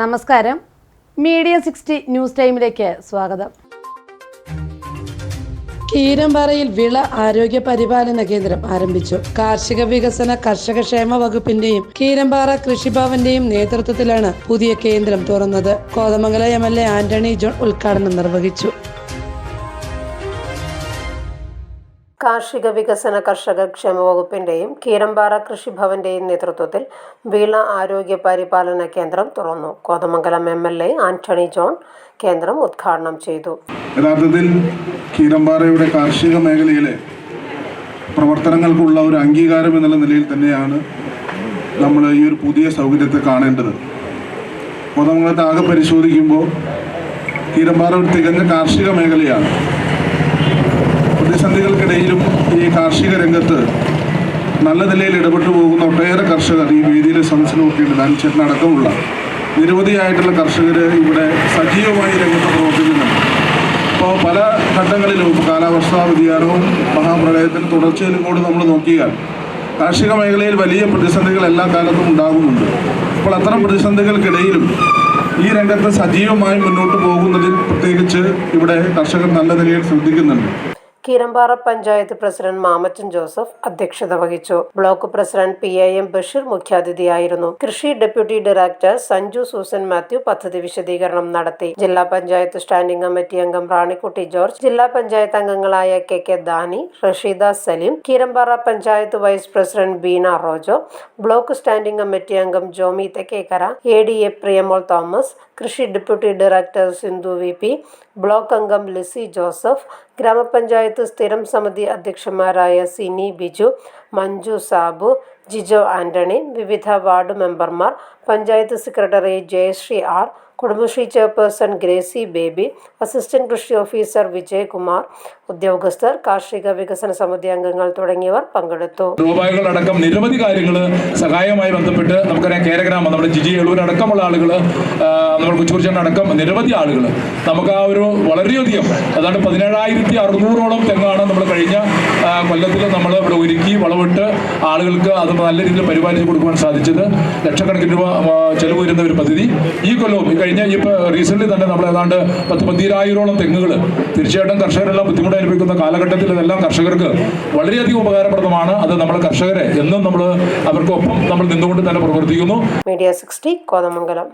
നമസ്കാരം. Media sixty news ടൈമിലേക്ക് സ്വാഗതം. കീരമ്പാറയിൽ വിള ആരോഗ്യ പരിപാലന കേന്ദ്രം ആരംഭിച്ചു. കാർഷിക വികസന കർഷക ക്ഷേമ വകുപ്പിന്റെയും കീരമ്പാറ കൃഷിഭവന്റെയും നേതൃത്വത്തിലാണ് പുതിയ കേന്ദ്രം തുറന്നത്. Kothamangalam M L A Antony John ഉദ്ഘാടനം നിർവഹിച്ചു. കാർഷിക വികസന കർഷക ക്ഷേമ വകുപ്പിന്റെയും കീരമ്പാറ കൃഷിഭവന്റെയും നേതൃത്വത്തിൽ വിള ആരോഗ്യ പരിപാലന കേന്ദ്രം തുറന്നു. Kothamangalam M L A Antony John കേന്ദ്രം ഉദ്ഘാടനം ചെയ്തു. യഥാർത്ഥത്തിൽ കീരമ്പാറയുടെ കാർഷിക മേഖലയിലെ പ്രവർത്തനങ്ങൾക്കുള്ള ഒരു അംഗീകാരം എന്നുള്ള നിലയിൽ തന്നെയാണ് നമ്മൾ ഈ ഒരു പുതിയ സൗകര്യത്തെ കാണേണ്ടത്. കോതമംഗലത്ത് ആകെ പരിശോധിക്കുമ്പോൾ കീരമ്പാറ ഒരു തികഞ്ഞ കാർഷിക മേഖലയാണ്. പ്രതിസന്ധികൾക്കിടയിലും ഈ കാർഷിക രംഗത്ത് നല്ല നിലയിൽ ഇടപെട്ടു പോകുന്ന ഒട്ടേറെ കർഷകർ ഈ വേദിയിലെ സദസ്സിൽ നോക്കിയിട്ടുണ്ട് ദാനിച്ചേട്ടൻ അടക്കമുള്ള നിരവധിയായിട്ടുള്ള കർഷകർ ഇവിടെ സജീവമായി രംഗത്ത് പ്രവർത്തിക്കുന്നുണ്ട്. ഇപ്പോൾ പല ഘട്ടങ്ങളിലും കാലാവസ്ഥാ വ്യതിയാനവും മഹാപ്രളയത്തിന് തുടർച്ചയിലും കൂടി നമ്മൾ നോക്കിയാൽ കാർഷിക മേഖലയിൽ വലിയ പ്രതിസന്ധികൾ എല്ലാ കാലത്തും ഉണ്ടാകുന്നുണ്ട്. അപ്പോൾ അത്തരം പ്രതിസന്ധികൾക്കിടയിലും ഈ രംഗത്ത് സജീവമായി മുന്നോട്ട് പോകുന്നതിൽ പ്രത്യേകിച്ച് ഇവിടെ കർഷകർ നല്ല നിലയിൽ ശ്രദ്ധിക്കുന്നുണ്ട്. കീരമ്പാറ പഞ്ചായത്ത് പ്രസിഡന്റ് മാമച്ചൻ ജോസഫ് അധ്യക്ഷത വഹിച്ചു. Block president P I M Basheer മുഖ്യാതിഥിയായിരുന്നു. കൃഷി ഡെപ്യൂട്ടി ഡയറക്ടർ സഞ്ജു സൂസൻ മാത്യു പദ്ധതി വിശദീകരണം നടത്തി. ജില്ലാ പഞ്ചായത്ത് സ്റ്റാൻഡിംഗ് കമ്മിറ്റി അംഗം റാണിക്കുട്ടി ജോർജ് ജില്ലാ പഞ്ചായത്ത് അംഗങ്ങളായ K K Dani Rasheeda Saleem Keerampara panchayat vice president Beena Rojo block standing committee അംഗം Jomy Thekkekkara A D A Priyamol Thomas കൃഷി deputy director Sindhu V P block അംഗം ലിസി ജോസഫ് ഗ്രാമപഞ്ചായത്ത് സ്ഥിരം സമിതി അധ്യക്ഷന്മാരായ സിനി ബിജു മഞ്ജു സാബു ജിജോ ആന്റണി വിവിധ വാർഡ് മെമ്പർമാർ panchayat secretary Jayashree R Kudumbashree chairperson Gracy Baby assistant കൃഷി officer Vijayakumar ഉദ്യോഗസ്ഥർ കാർഷിക വികസന സമിതി അംഗങ്ങൾ തുടങ്ങിയവർ പങ്കെടുത്തു. രൂപകളടക്കം നിരവധി കാര്യങ്ങൾ സഹായവുമായി ബന്ധപ്പെട്ട് നമുക്കറിയാം കേരഗ്രാമം നമ്മുടെ ജിജി എളൂർ അടക്കമുള്ള ആളുകൾ നമ്മൾ കുച്ചൂർച്ചൻ അടക്കം നിരവധി ആളുകൾ നമുക്ക് ആ ഒരു വളരെയധികം അതാണ് പതിനേഴായിരത്തി അറുന്നൂറോളം തെങ്ങാണ് നമ്മൾ കഴിഞ്ഞ ആ, കൊല്ലത്തിൽ നമ്മൾ ഇവിടെ ഒരുക്കി വളവിട്ട് ആളുകൾക്ക് അത് നല്ല രീതിയിൽ പരിപാലിച്ച് കൊടുക്കുവാൻ സാധിച്ചത് ലക്ഷക്കണക്കിന് രൂപ ചെലവ് വരുന്ന ഒരു പദ്ധതി. ഈ കൊല്ലവും ഈ കഴിഞ്ഞ ഇപ്പോൾ റീസെന്റ്ലി തന്നെ നമ്മൾ ഏതാണ്ട് പത്ത് പന്തിരായിരോളം തെങ്ങുകൾ തീർച്ചയായിട്ടും കർഷകരെല്ലാം ബുദ്ധിമുട്ട് അനുഭവിക്കുന്ന കാലഘട്ടത്തിൽ ഇതെല്ലാം കർഷകർക്ക് വളരെയധികം ഉപകാരപ്രദമാണ്. അത് നമ്മൾ കർഷകരെ എന്നും നമ്മൾ അവർക്കൊപ്പം നമ്മൾ നിന്നുകൊണ്ട് തന്നെ പ്രവർത്തിക്കുന്നു. Media sixty Kothamangalam.